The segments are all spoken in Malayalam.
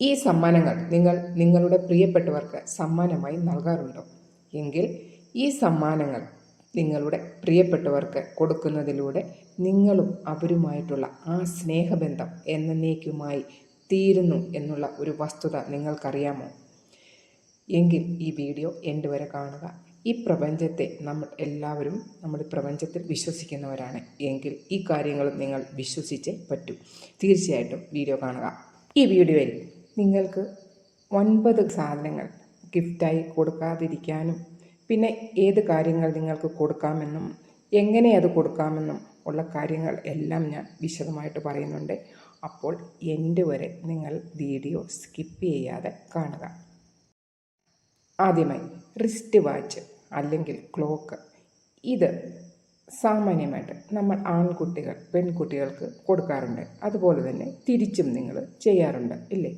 ഈ സമ്മാനങ്ങൾ നിങ്ങൾ നിങ്ങളുടെ പ്രിയപ്പെട്ടവർക്ക് സമ്മാനമായി നൽകാറുണ്ടോ? എങ്കിൽ ഈ സമ്മാനങ്ങൾ നിങ്ങളുടെ പ്രിയപ്പെട്ടവർക്ക് കൊടുക്കുന്നതിലൂടെ നിങ്ങളും അവരുമായിട്ടുള്ള ആ സ്നേഹബന്ധം എന്നേക്കുമായി തീരുന്നു എന്നുള്ള ഒരു വസ്തുത നിങ്ങൾക്കറിയാമോ? എങ്കിൽ ഈ വീഡിയോ എന്റെ വരെ കാണുക. ഈ പ്രപഞ്ചത്തെ നമ്മൾ എല്ലാവരും നമ്മുടെ പ്രപഞ്ചത്തിൽ വിശ്വസിക്കുന്നവരാണ്. എങ്കിൽ ഈ കാര്യങ്ങളും നിങ്ങൾ വിശ്വസിച്ചേ പറ്റൂ. തീർച്ചയായിട്ടും വീഡിയോ കാണുക. ഈ വീഡിയോയിൽ നിങ്ങൾക്ക് ഒൻപത് സാധനങ്ങൾ ഗിഫ്റ്റായി കൊടുക്കാതിരിക്കാനും പിന്നെ ഏത് കാര്യങ്ങൾ നിങ്ങൾക്ക് കൊടുക്കാമെന്നും എങ്ങനെ അത് കൊടുക്കാമെന്നും ഉള്ള കാര്യങ്ങൾ എല്ലാം ഞാൻ വിശദമായിട്ട് പറയുന്നുണ്ട്. അപ്പോൾ എന്റെ വരെ നിങ്ങൾ വീഡിയോ സ്കിപ്പ് ചെയ്യാതെ കാണുക. ആദ്യമായി റിസ്റ്റ് വാച്ച് അല്ലെങ്കിൽ ക്ലോക്ക്. ഇത് സാമാന്യമായിട്ട് നമ്മൾ ആൺകുട്ടികൾ പെൺകുട്ടികൾക്ക് കൊടുക്കാറുണ്ട്. അതുപോലെ തന്നെ തിരിച്ചും നിങ്ങൾ ചെയ്യാറുണ്ട് ഇല്ലേ?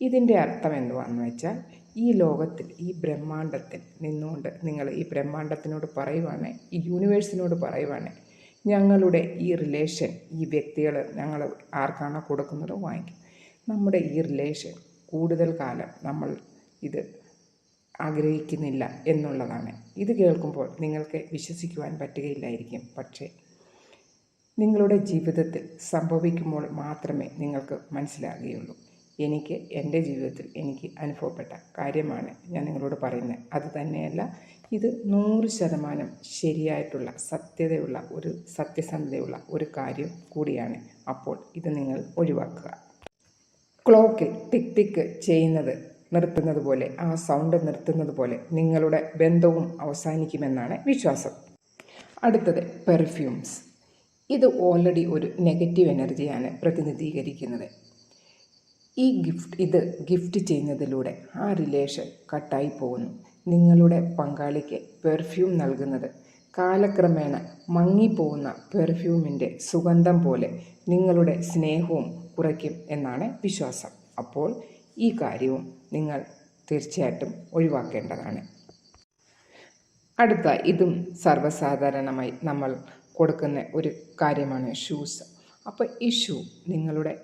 ഇതിന്റെ അർത്ഥം എന്തുവാണെന്ന് വെച്ചാൽ ഈ ലോകത്തിൽ ഈ ബ്രഹ്മാണ്ടത്തിൽ നിന്നുകൊണ്ട് നിങ്ങൾ ഈ ബ്രഹ്മാണ്ടത്തിനോട് പറയുവാണ് ഈ യൂണിവേഴ്സിനോട് പറയുവാണ് ഞങ്ങളുടെ ഈ റിലേഷൻ ഈ വ്യക്തികൾ ഞങ്ങൾ ആർക്കാണോ കൊടുക്കുന്നത് വാങ്ങിക്കും. നമ്മുടെ ഈ റിലേഷൻ കൂടുതൽ കാലം നമ്മൾ ഇത് ആഗ്രഹിക്കുന്നില്ല എന്നുള്ളതാണ്. ഇത് കേൾക്കുമ്പോൾ നിങ്ങൾക്ക് വിശ്വസിക്കുവാൻ പറ്റുകയില്ലായിരിക്കും. പക്ഷേ നിങ്ങളുടെ ജീവിതത്തിൽ സംഭവിക്കുമ്പോൾ മാത്രമേ നിങ്ങൾക്ക് മനസ്സിലാകുകയുള്ളൂ. എനിക്ക് എന്റെ ജീവിതത്തിൽ എനിക്ക് അനുഭവപ്പെട്ട കാര്യമാണ് ഞാൻ നിങ്ങളോട് പറയുന്നത്. അത് തന്നെയല്ല ഇത് നൂറ് ശതമാനം ശരിയായിട്ടുള്ള സത്യതയുള്ള ഒരു സത്യസന്ധതയുള്ള ഒരു കാര്യം കൂടിയാണ്. അപ്പോൾ ഇത് നിങ്ങൾ ഒഴിവാക്കുക. ക്ലോക്കിൽ ടിക് ടിക്ക് ചെയ്യുന്നത് നിർത്തുന്നത് പോലെ ആ സൗണ്ട് നിർത്തുന്നത് പോലെ നിങ്ങളുടെ ബന്ധവും അവസാനിക്കുമെന്നാണ് വിശ്വാസം. അടുത്തത് പെർഫ്യൂംസ്. ഇത് ഓൾറെഡി ഒരു നെഗറ്റീവ് എനർജിയാണ് പ്രതിനിധീകരിക്കുന്നത്. ഈ ഗിഫ്റ്റ് ഇത് ഗിഫ്റ്റ് ചെയ്യുന്നതിലൂടെ ആ റിലേഷൻ കട്ടായി പോകുന്നു. നിങ്ങളുടെ പങ്കാളിക്ക് പെർഫ്യൂം നൽകുന്നത്. കാലക്രമേണ മങ്ങിപ്പോകുന്ന പെർഫ്യൂമിന്റെ സുഗന്ധം പോലെ നിങ്ങളുടെ സ്നേഹവും കുറയ്ക്കും എന്നാണ് വിശ്വാസം. അപ്പോൾ ഈ കാര്യവും നിങ്ങൾ തീർച്ചയായിട്ടും ഒഴിവാക്കേണ്ടതാണ്. അടുത്ത ഇതും സർവസാധാരണമായി നമ്മൾ കൊടുക്കുന്ന ഒരു കാര്യമാണ് ഷൂസ് അപ്പോൾ ഈ ഷൂ നിങ്ങളുടെ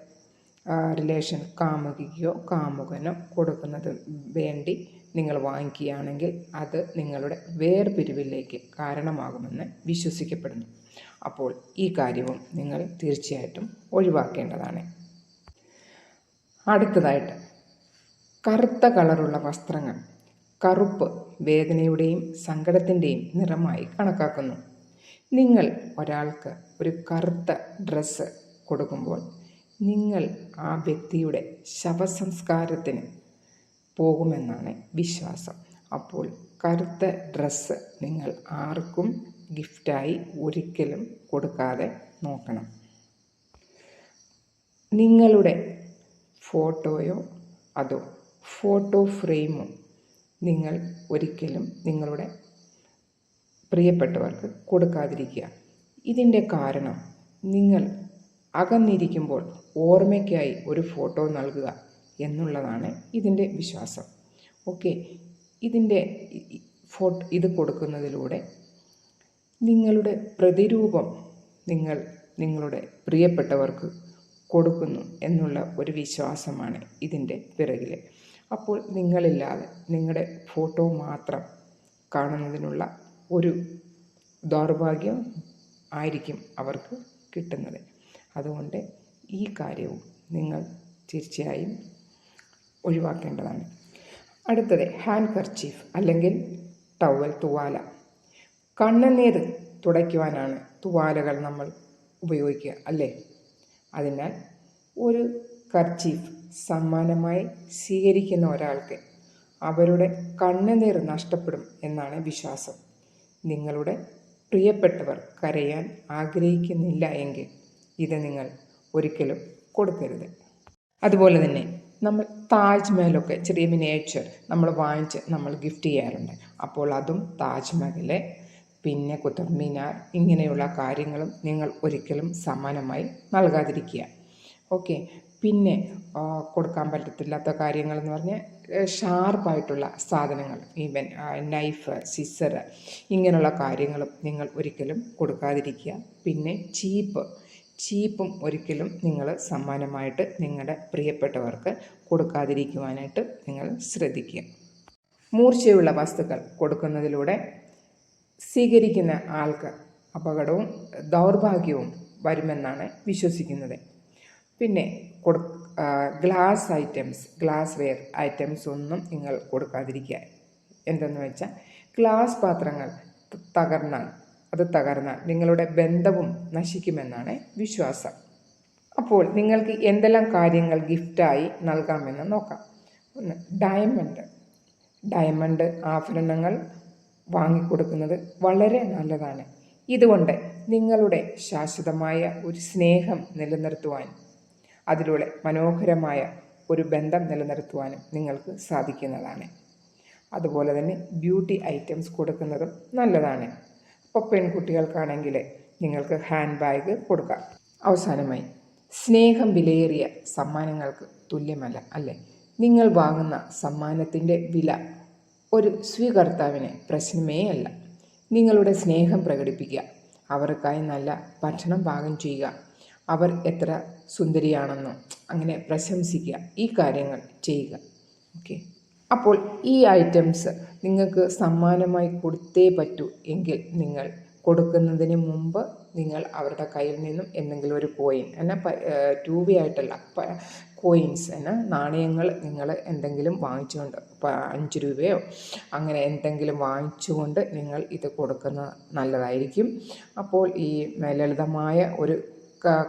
റിലേഷൻ കാമുകിക്കോ കാമുകനോ കൊടുക്കുന്നത് വേണ്ടി നിങ്ങൾ വാങ്ങിക്കുകയാണെങ്കിൽ അത് നിങ്ങളുടെ വേർപിരിവിലേക്ക് കാരണമാകുമെന്ന് വിശ്വസിക്കപ്പെടുന്നു. അപ്പോൾ ഈ കാര്യവും നിങ്ങൾ തീർച്ചയായിട്ടും ഒഴിവാക്കേണ്ടതാണ്. അടുത്തതായിട്ട് കറുത്ത കളറുള്ള വസ്ത്രങ്ങൾ കറുപ്പ് വേദനയുടെയും സങ്കടത്തിന്റെയും നിറമായി കണക്കാക്കുന്നു. നിങ്ങൾ ഒരാൾക്ക് ഒരു കറുത്ത ഡ്രസ്സ് കൊടുക്കുമ്പോൾ നിങ്ങൾ ആ വ്യക്തിയുടെ ശവസംസ്കാരത്തിന് പോകുമെന്നാണ് വിശ്വാസം. അപ്പോൾ കറുത്ത ഡ്രസ്സ് നിങ്ങൾ ആർക്കും ഗിഫ്റ്റായി ഒരിക്കലും കൊടുക്കാതെ നോക്കണം. നിങ്ങളുടെ ഫോട്ടോയോ അതോ ഫോട്ടോ ഫ്രെയിമോ നിങ്ങൾ ഒരിക്കലും നിങ്ങളുടെ പ്രിയപ്പെട്ടവർക്ക് കൊടുക്കാതിരിക്കുക. ഇതിന്റെ കാരണം നിങ്ങൾ അകന്നിരിക്കുമ്പോൾ ഓർമ്മയ്ക്കായി ഒരു ഫോട്ടോ നൽകുക എന്നുള്ളതാണ് ഇതിന്റെ വിശ്വാസം. ഓക്കെ ഇതിന്റെ ഫോട്ട് ഇത് കൊടുക്കുന്നതിലൂടെ നിങ്ങളുടെ പ്രതിരൂപം നിങ്ങൾ നിങ്ങളുടെ പ്രിയപ്പെട്ടവർക്ക് കൊടുക്കുന്നു എന്നുള്ള ഒരു വിശ്വാസമാണ് ഇതിന്റെ പിറകിൽ അപ്പോൾ നിങ്ങളില്ലാതെ നിങ്ങളുടെ ഫോട്ടോ മാത്രം കാണുന്നതിനുള്ള ഒരു ദൗർഭാഗ്യം ആയിരിക്കും അവർക്ക് കിട്ടുന്നത്. അതുകൊണ്ട് ഈ കാര്യവും നിങ്ങൾ തീർച്ചയായും ഒഴിവാക്കേണ്ടതാണ്. അടുത്തത് ഹാൻഡ് കർച്ചീഫ് അല്ലെങ്കിൽ ടവൽ തുവാല. കണ്ണുനീർ തുടയ്ക്കുവാനാണ് തുവാലകൾ നമ്മൾ ഉപയോഗിക്കുക അല്ലേ? അതിനാൽ ഒരു കർച്ചീഫ് സമ്മാനമായി സ്വീകരിക്കുന്ന ഒരാൾക്ക് അവരുടെ കണ്ണുനീർ നഷ്ടപ്പെടും എന്നാണ് വിശ്വാസം. നിങ്ങളുടെ പ്രിയപ്പെട്ടവർ കരയാൻ ആഗ്രഹിക്കുന്നില്ല എങ്കിൽ ഇത് നിങ്ങൾ ഒരിക്കലും കൊടുക്കരുത്. അതുപോലെ തന്നെ നമ്മൾ താജ്മഹലൊക്കെ ചെറിയ മിനിയേച്ചർ നമ്മൾ വാങ്ങിച്ച് നമ്മൾ ഗിഫ്റ്റ് ചെയ്യാറുണ്ട്. അപ്പോൾ അതും താജ്മഹൽ പിന്നെ കുത്തബ് മിനാർ ഇങ്ങനെയുള്ള കാര്യങ്ങളും നിങ്ങൾ ഒരിക്കലും സമ്മാനമായി നൽകാതിരിക്കുക. ഓക്കെ. പിന്നെ കൊടുക്കാൻ പറ്റത്തില്ലാത്ത കാര്യങ്ങളെന്ന് പറഞ്ഞാൽ ഷാർപ്പായിട്ടുള്ള സാധനങ്ങൾ ഈവൻ നൈഫ് സിസർ ഇങ്ങനെയുള്ള കാര്യങ്ങളും നിങ്ങൾ ഒരിക്കലും കൊടുക്കാതിരിക്കുക. പിന്നെ ചീപ്പ് ചീപ്പും ഒരിക്കലും നിങ്ങൾ സമ്മാനമായിട്ട് നിങ്ങളുടെ പ്രിയപ്പെട്ടവർക്ക് കൊടുക്കാതിരിക്കുവാനായിട്ട് നിങ്ങൾ ശ്രദ്ധിക്കുക. മൂർച്ചയുള്ള വസ്തുക്കൾ കൊടുക്കുന്നതിലൂടെ സ്വീകരിക്കുന്ന ആൾക്ക് അപകടവും ദൗർഭാഗ്യവും വരുമെന്നാണ് വിശ്വസിക്കുന്നത്. പിന്നെ കൊടു glass items glassware items ഒന്നും നിങ്ങൾ കൊടുക്കാതിരിക്കുക. എന്തെന്ന് വെച്ചാൽ ഗ്ലാസ് പാത്രങ്ങൾ തകർന്നാൽ അത് തകർന്നാൽ നിങ്ങളുടെ ബന്ധവും നശിക്കുമെന്നാണ് വിശ്വാസം. അപ്പോൾ നിങ്ങൾക്ക് എന്തെല്ലാം കാര്യങ്ങൾ ഗിഫ്റ്റായി നൽകാമെന്ന് നോക്കാം. ഒന്ന് ഡയമണ്ട്. ഡയമണ്ട് ആഭരണങ്ങൾ വാങ്ങിക്കൊടുക്കുന്നത് വളരെ നല്ലതാണ്. ഇതുകൊണ്ട് നിങ്ങളുടെ ശാശ്വതമായ ഒരു സ്നേഹം നിലനിർത്തുവാനും അതിലൂടെ മനോഹരമായ ഒരു ബന്ധം നിലനിർത്തുവാനും നിങ്ങൾക്ക് സാധിക്കുന്നതാണ്. അതുപോലെ തന്നെ ബ്യൂട്ടി ഐറ്റംസ് കൊടുക്കുന്നതും നല്ലതാണ്. അപ്പോൾ പെൺകുട്ടികൾക്കാണെങ്കിൽ നിങ്ങൾക്ക് ഹാൻഡ് ബാഗ് കൊടുക്കാം. അവസാനമായി സ്നേഹം വിലയേറിയ സമ്മാനങ്ങൾക്ക് തുല്യമല്ല അല്ലേ? നിങ്ങൾ വാങ്ങുന്ന സമ്മാനത്തിന്റെ വില ഒരു സ്വീകർത്താവിന് പ്രശ്നമേ അല്ല. നിങ്ങളുടെ സ്നേഹം പ്രകടിപ്പിക്കുക അവർക്കായി നല്ല ഭക്ഷണം പാകം ചെയ്യുക അവർ എത്ര സുന്ദരിയാണെന്നോ അങ്ങനെ പ്രശംസിക്കുക ഈ കാര്യങ്ങൾ ചെയ്യുക. ഓക്കെ? അപ്പോൾ ഈ ഐറ്റംസ് നിങ്ങൾക്ക് സമ്മാനമായി കൊടുത്തേ പറ്റൂ എങ്കിൽ നിങ്ങൾ കൊടുക്കുന്നതിന് മുമ്പ് നിങ്ങൾ അവരുടെ കയ്യിൽ നിന്നും എന്തെങ്കിലും ഒരു കോയിൻ എന്നാൽ രൂപയായിട്ടല്ല കോയിൻസ് എന്നാൽ നാണയങ്ങൾ നിങ്ങൾ എന്തെങ്കിലും വാങ്ങിച്ചുകൊണ്ട് അഞ്ച് രൂപയോ അങ്ങനെ എന്തെങ്കിലും വാങ്ങിച്ചുകൊണ്ട് നിങ്ങൾ ഇത് കൊടുക്കുന്നത് നല്ലതായിരിക്കും. അപ്പോൾ ഈ ലളിതമായ ഒരു ക-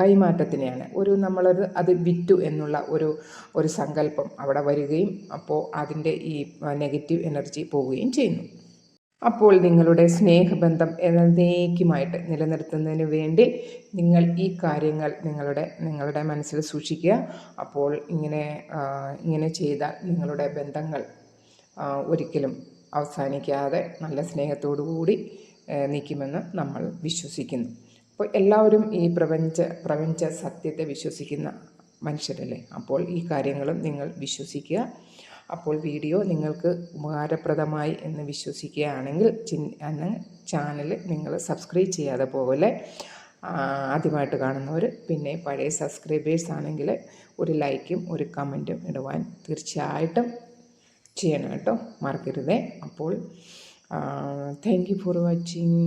കൈമാറ്റത്തിനെയാണ്. ഒരു നമ്മളൊരു അത് വിറ്റു എന്നുള്ള ഒരു ഒരു സങ്കല്പം അവിടെ വരികയും അപ്പോൾ അതിന്റെ ഈ നെഗറ്റീവ് എനർജി പോവുകയും ചെയ്യുന്നു. അപ്പോൾ നിങ്ങളുടെ സ്നേഹബന്ധം എന്നേക്കുമായിട്ട് നിലനിർത്തുന്നതിന് വേണ്ടി നിങ്ങൾ ഈ കാര്യങ്ങൾ നിങ്ങളുടെ നിങ്ങളുടെ മനസ്സിൽ സൂക്ഷിക്കുക. അപ്പോൾ ഇങ്ങനെ ഇങ്ങനെ ചെയ്താൽ നിങ്ങളുടെ ബന്ധങ്ങൾ ഒരിക്കലും അവസാനിക്കാതെ നല്ല സ്നേഹത്തോടു കൂടി നിൽക്കുമെന്ന് നമ്മൾ വിശ്വസിക്കുന്നു. അപ്പോൾ എല്ലാവരും ഈ പ്രപഞ്ച പ്രപഞ്ച സത്യത്തെ വിശ്വസിക്കുന്ന മനുഷ്യരല്ലേ? അപ്പോൾ ഈ കാര്യങ്ങളും നിങ്ങൾ വിശ്വസിക്കുക. അപ്പോൾ വീഡിയോ നിങ്ങൾക്ക് ഉപകാരപ്രദമായി എന്ന് വിശ്വസിക്കുകയാണെങ്കിൽ ചിൻ ചാനൽ നിങ്ങൾ സബ്സ്ക്രൈബ് ചെയ്യാതെ പോലെ ആ, ആദ്യമായിട്ട് കാണുന്നവർ പിന്നെ പഴയ സബ്സ്ക്രൈബേഴ്സ് ആണെങ്കിൽ ഒരു ലൈക്കും ഒരു കമന്റും ഇടുവാൻ തീർച്ചയായിട്ടും ചെയ്യണം കേട്ടോ. മറക്കരുതേ. അപ്പോൾ താങ്ക് യു ഫോർ വാച്ചിങ്